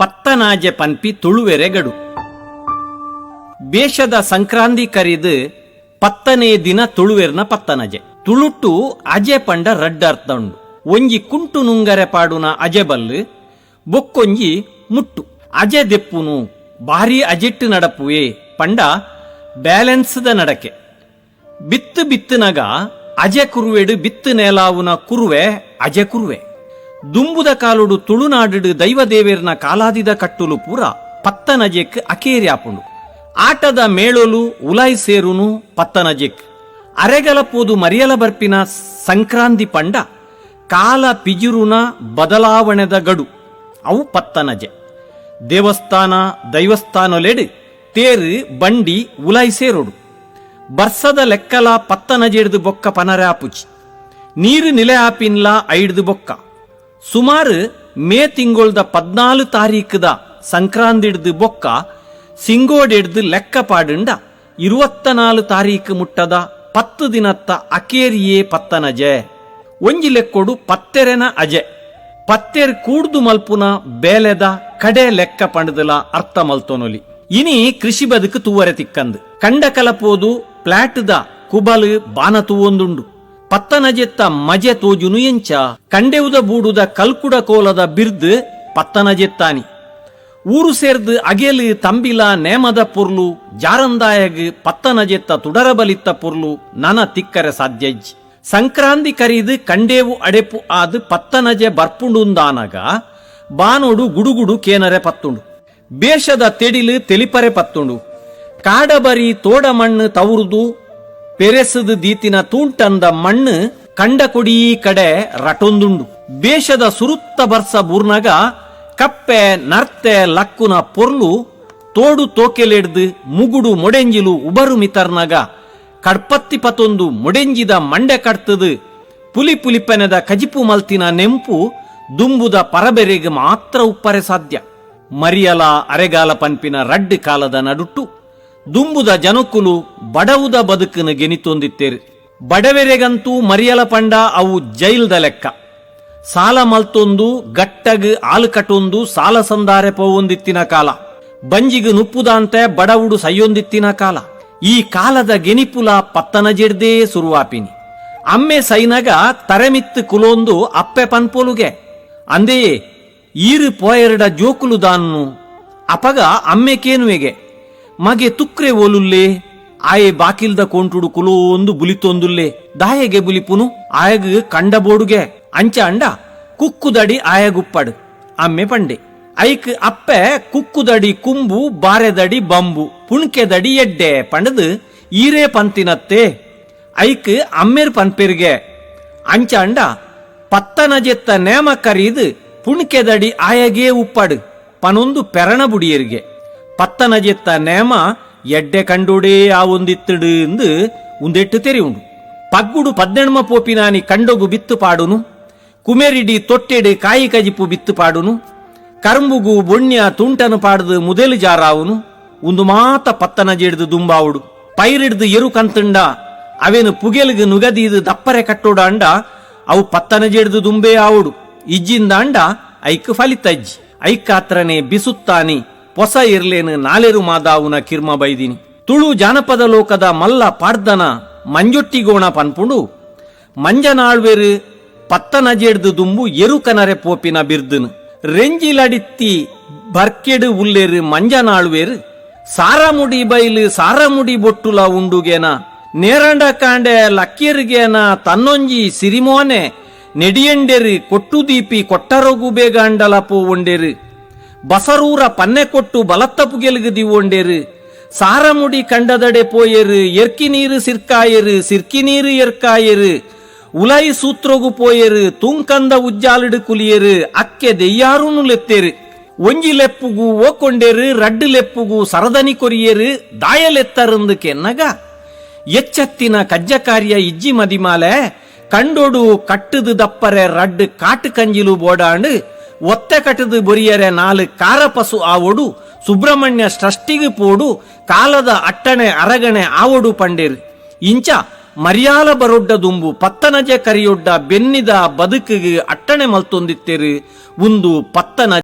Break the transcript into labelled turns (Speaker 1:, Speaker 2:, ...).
Speaker 1: ಪತ್ತನಾಜೆ ಪನ್ಪಿ ತುಳುವೆರೆಗಡು. ಬೇಷದ ಸಂಕ್ರಾಂತಿ ಕರಿದು ಪತ್ತನೇ ದಿನ ತುಳುವೆರ್ನ ಪತ್ತನಜೆ. ತುಳುಟು ಅಜೆ ಪಂಡ ರಡ್ಡ ಅರ್ಥ ಉಂಡು ಒಂಜಿ ಕುಂಟು ನುಂಗರೆ ಪಾಡುನ ಅಜೆ ಬಲ್ಲು, ಬೊಕ್ಕೊಂಜಿ ಮುಟ್ಟು. ಅಜೆ ದೆಪ್ಪುನು ಭಾರಿ ಅಜೆಟ್ಟು ನಡಪುವೆ ಪಂಡ ಬ್ಯಾಲೆನ್ಸ್ದ ನಡಕೆ. ಬಿತ್ತು ಬಿತ್ತನಗ ಅಜೆ ಕುರುವೆಡು ಬಿತ್ತು ನೇಲಾವುನ ಕುರುವೆ ಅಜೆ ಕುರುವೆ. ದುಂಬುದ ಕಾಲುಡು ತುಳುನಾಡುಡು ದೈವದೇವೇರ್ನ ಕಾಲಾದಿದ ಕಟ್ಟುಲು ಪೂರ ಪತ್ತನಜೆಕ್ ಅಕೇರ್ಯಾಪುಂಡು. ಆಟದ ಮೇಳೋಲು ಉಲಾಯ್ ಸೇರುನು ಪತ್ತನಜೆಕ್. ಅರೆಗಲ ಪೋದು ಮರಿಯಲ ಬರ್ಪಿನ ಸಂಕ್ರಾಂತಿ ಪಂಡ ಕಾಲ ಪಿಜುರುನ ಬದಲಾವಣೆದ ಗಡು. ಅವು ಪತ್ತನಜೆ. ದೇವಸ್ಥಾನ, ದೈವಸ್ಥಾನೊಲೆಡು ತೇರು ಬಂಡಿ ಉಲಾಯ್ ಸೇರೋಡು. ಬರ್ಸದ ಲೆಕ್ಕಲ ಪತ್ತನಜೆಡ್ದು ಬೊಕ್ಕ ಪನರಾಪುಚಿ. ನೀರು ನಿಲೆ ಆಪಿನ್ಲ ಐಡ್ದು ಬೊಕ್ಕ. ಸುಮಾರು ಮೇ ತಿಂಗೊಳ್ದ ಪದ್ನಾಲು ತಾರೀಕದ ಸಂಕ್ರಾಂತಿಡ್ದು ಬೊಕ್ಕ ಸಿಂಗೋಡೆಡ್ದು ಲೆಕ್ಕ ಪಾಡುಂಡ ಇರುವತ್ತ ನಾಲು ತಾರೀಕು ಮುಟ್ಟದ ಪತ್ತು ದಿನತ್ತ ಅಕೇರಿಯೇ ಪತ್ತನಜೆ ಒಂಜಿ ಲೆಕ್ಕೊಡು ಪತ್ತೆರೆನ ಅಜೆ. ಪತ್ತೆರ್ ಕೂಡ್ದು ಮಲ್ಪುನ ಬೇಲೆದ ಕಡೆ ಲೆಕ್ಕ ಪಂಡದಲ ಅರ್ಥ ಮಲ್ತೊನೊಲಿ. ಇನಿ ಕೃಷಿ ಬದುಕು ತೂವರೆ ತಿಕ್ಕಂದು. ಕಂಡ ಕಲಪೋದು ಪ್ಲಾಟ್ದ ಕುಬಲು ಬಾನ ತೂವೊಂದುಂಡು ಪತ್ತನಜೆತ್ತ ಮಜೆ ತೋಜುನು ಎಂಚ, ಕಂಡೆವುದ ಬೂಡುದ ಕಲ್ಕುಡ ಕೋಲದ ಬಿರ್ದ್ ಪತ್ತನಜೆತ್ತಾನಿ. ಊರು ಸೇರ್ದು ಅಗೇಲು ತಂಬಿಲ ನೇಮದ ಪುರ್ಲು, ಜಾರಂದಾಯಗ್ ಪತ್ತನಜೆತ್ತ ತುಡರ ಬಲಿತ್ತ ಪುರ್ಲು, ನನ ತಿಕ್ಕರೆ ಸಾಧ್ಯಜ್ಜಿ ಸಂಕ್ರಾಂತಿ ಕರೀದು ಕಂಡೇವು ಅಡೆಪು ಆದು ಪತ್ತನಜೆ ಬರ್ಪುಂಡುಂದಾನಗ, ಬಾನೋಡು ಗುಡುಗುಡು ಕೇನರೆ ಪತ್ತುಂಡು. ಬೇಷದ ತೆಡಿಲು ತೆಲಿಪರೆ ಪತ್ತುಂಡು. ಕಾಡಬರಿ ತೋಡ ಮಣ್ಣು ತವರುದು ಪೆರೆಸದು ದೀತಿನ ತೂಂಟಂದ ಮಣ್ಣು ಕಂಡ ಕೊಡೀ ಕಡೆ ರಟೊಂದುಂಡು. ಬೇಷದ ಸುರುತ್ತ ಬರ್ಸ ಬೂರ್ನಗ ಕಪ್ಪೆ ನರ್ತೆ ಲಕ್ಕುನ ಪೊರ್ಲು ತೋಡು ತೋಕೆಲೆಡ್ದು ಮುಗುಡು ಮೊಡೆಂಜಿಲು ಉಬರು ಮಿತರ್ನಗ ಕಡ್ಪತ್ತಿ ಪತೊಂದು ಮೊಡೆಂಜಿದ ಮಂಡೆ ಕಡ್ತದು ಪುಲಿ ಪುಲಿಪೆನೆದ ಕಜಿಪು ಮಲ್ತಿನ ನೆಂಪು ದುಂಬುದ ಪರಬೆರೆಗೆ ಮಾತ್ರ ಉಪ್ಪರೆ ಸಾಧ್ಯ. ಮರಿಯಲ ಅರೆಗಾಲ ಪಂಪಿನ ರಡ್ಡ್ ಕಾಲದ ನಡುಟ್ಟು ದುಂಬುದ ಜನಕುಲು ಬಡವುದ ಬದುಕನ್ನು ಗೆನಿತೊಂದಿತ್ತೇರಿ. ಬಡವೆರೆಗಂತೂ ಮರಿಯಲ ಪಂಡ ಅವು ಜೈಲ್ದ ಲೆಕ್ಕ. ಸಾಲ ಮಲ್ತೊಂದು, ಗಟ್ಟಗ್ ಆಲು ಕಟೊಂದು, ಸಾಲ ಸಂದಾರೆ ಪೋವೊಂದಿತ್ತಿನ ಕಾಲ. ಬಂಜಿಗು ನುಪ್ಪುದಂತೆ ಬಡವುಡು ಸೈಯೊಂದಿತ್ತಿನ ಕಾಲ. ಈ ಕಾಲದ ಗೆನಿಪುಲ ಪತ್ತನ ಜಿಡ್ದೇ ಸುರುವಾಪಿನಿ. ಅಮ್ಮೆ ಸೈನಗ ತರೆಮಿತ್ತು ಕುಲೊಂದು ಅಪ್ಪೆ ಪನ್ಪೊಲುಗೆ. ಅಂದೆಯೇ, ಈರು ಪೋಯರಡ ಜೋಕುಲು ದಾನ್ನು ಅಪಗ ಅಮ್ಮೆ ಕೇನುವೆಗೆ. ಮಗೆ ತುಕ್ರೆ ಓಲುಲ್ಲೆ? ಆಯೆ ಬಾಕಿಲ್ದ ಕೋಂಟುಡು ಕುಲೋಂದು ಬುಲಿತೊಂದುಲ್ಲೆ ದಾಯೆಗೆ ಬುಲಿಪುನು ಆಯಗ ಕಂಡ ಬೋಡುಗೆ. ಅಂಚ ಅಂಡ ಕುಕ್ಕುದಡಿ ಆಯಗುಪ್ಪಡು. ಅಮ್ಮೆ ಪಂಡೆ, ಐಕ್ ಅಪ್ಪೆ ಕುಕ್ಕುದಡಿ ಕುಂಬು ಬಾರೆದಡಿ ಬಂಬು. ಪುಣ್ಕೆದಡಿ ಎಡ್ಡೆ ಪಂಡದು, ಈರೇ ಪಂತಿನತ್ತೆ. ಐಕ್ ಅಮ್ಮೇರ್ ಪನ್ಪೆರ್ಗೆ. ಅಂಚ ಅಂಡ ಪತ್ತನಜೆತ್ತ ನೇಮ ಕರೀದು ಪುಣ್ಕೆದಡಿ ಆಯಗೇ ಉಪ್ಪಡು. ಪನೊಂದು ಪೆರಣ ಬುಡಿಯರಿಗೆ. ಪತ್ತನಜೆತ್ತ ನೇಮ ಎಡ್ಡೆ ಕಂಡುಡೇ ಆ ಒಂದಿತ್ತಡು ಎಂದು ಉಂದೆಟ್ಟು ತೆರೆಯುಂಡು. ಪಗ್ಗುಡು ಪದ್ದೆಣ್ಮ ಪೋಪಿನಾನಿ ಕಂಡೊಗು ಬಿತ್ತು ಪಾಡುನು. ಕುಮೆರಿಡಿ ತೊಟ್ಟೆಡೆ ಕಾಯಿ ಕಜಿಪು ಬಿತ್ತು ಪಾಡುನು. ಕರ್ಂಬುಗು ಬೊಣ್ಯ ತುಂಟನು ಪಾಡದು ಮುದೆಲು ಜಾರಾವುನು. ಒಂದು ಮಾತ ಪತ್ತನ ಜೇಡದು ದುಂಬಾವುಡು. ಪೈರಿಡ್ದು ಎರು ಕಂತಂಡ. ಅವೇನು ಪುಗೆಲ್ಗೆ ನುಗದೀದು ದಪ್ಪರೆ ಕಟ್ಟೋಡ ಅಂಡ. ಅವು ಪತ್ತನ ಜೇಡ್ದು ದುಂಬೆ ಆವುಡು. ಇಜ್ಜಿಂದ ಅಂಡ. ಐಕ್ ಫಲಿತಜ್ಜಿ ಐಕಾತ್ರನೆ ಬಿಸುತ್ತಾನಿ. ಹೊಸ ಇರ್ಲೇನು ನಾಲೆರು ಮಾದಾವುನ ಕಿರ್ಮ ಬೈದಿನಿ. ತುಳು ಜಾನಪದ ಲೋಕದ ಮಲ್ಲ ಪಾಡ್ದನ ಮಂಜೊಟ್ಟಿಗೋಣ ಪನ್ಪುಂಡು. ಮಂಜನಾಳ್ವೇರು ಪತ್ತನ ಜೇಡ್ದು ದುಂಬು ಎರುಕನರೆ ಪೋಪಿನ ಬಿರ್ದುನು. ರೆಂಜಿಲಡಿತ್ತಿ ಬರ್ಕೆಡು ಉಲ್ಲೆರು ಮಂಜನಾಳ್ವೆರು. ಸಾರಮುಡಿ ಬೈಲು ಸಾರಮುಡಿ ಬೊಟ್ಟುಲ ಉಂಡುಗೇನ. ನೇರಂಡ ಕಾಂಡೆ ಲಕ್ಕಿರ್ಗೇನ ತನ್ನೊಂಜಿ ಸಿರಿಮೋನೆ. ನೆಡಿಯಂಡೆರು ಕೊಟ್ಟು ದೀಪಿ ಕೊಟ್ಟರೋಗು ಬೇಗ ಅಂಡಲ ಪೋವಂಡೆರು ಬಸರೂರ ಪನ್ನೆ ಕೊಟ್ಟು ಬಲತ್ತಪು ಗೆಲುಗದಿ ಒಂಡೇರು ಸಾರಮುಡಿ ಕಂಡದಡೆ ಪೋಯರು ಎರ್ಕಿ ನೀರು ಸಿರ್ಕಾಯರು ಸಿರ್ಕಿ ನೀರು ಎರ್ಕಾಯರು ಉಲೈ ಸೂತ್ರಗು ಪೋಯರು ತುಂಕಂದ ಉಜ್ಜಾಲಿಡು ಕುಲಿಯರು ಅಕ್ಕೆ ದೆಯ್ಯಾರೂನು ಲೆತ್ತೇರು ಒಂಜಿ ಲೆಪ್ಪುಗು ಓಕೊಂಡೇರು ರಡ್ಡು ಲೆಪ್ಪುಗು ಸರದನಿ ಕೊರಿಯರು ದಾಯಲೆತ್ತರಂದು ಕೆನ್ನಗ ಎಚ್ಚತ್ತಿನ ಕಜ್ಜ ಕಾರ್ಯ ಇಜ್ಜಿ ಮದಿಮಾಲೆ ಕಂಡೋಡು ಕಟ್ಟದು ದಪ್ಪರೆ ರಡ್ಡು ಕಾಟು ಕಂಜಿಲು ಬೋಡಾಂಡು ಒತ್ತೆ ಬರಿಯರೆ ನಾಲ್ ಕಾರ ಪಸು ಆವೊಡು, ಸುಬ್ರಹ್ಮಣ್ಯ ಸೃಷ್ಟಿಗೆ ಪೋಡು, ಕಾಲದ ಅಟ್ಟಣೆ ಅರಗಣೆ ಆವಡು ಪಂಡೇರ್. ಇಂಚ ಮರ್ಯಾಲ ಬರೊಡ್ಡ ದುಂಬು ಪತ್ತನಜೆ ಕರಿಯೊಡ್ಡ ಬೆನ್ನಿದ ಬದುಕಿಗೆ ಅಟ್ಟಣೆ ಮಲ್ತೊಂದಿತ್ತೇರು. ಒಂದು ಪತ್ತನ